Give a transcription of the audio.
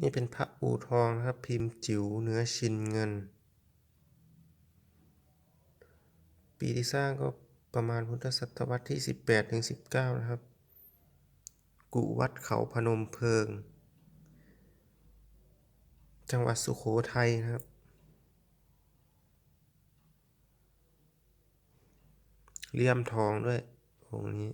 นี่เป็นพระอูทองนะครับพิมพ์จิ๋วเนื้อชินเงิน ปีที่สร้างก็ประมาณพุทธศตวรรษที่ 18ถึง19 นะครับ กุวัดเขาพนมเพิง จังหวัดสุโขทัยนะครับ เลี่ยมทองด้วยองค์นี้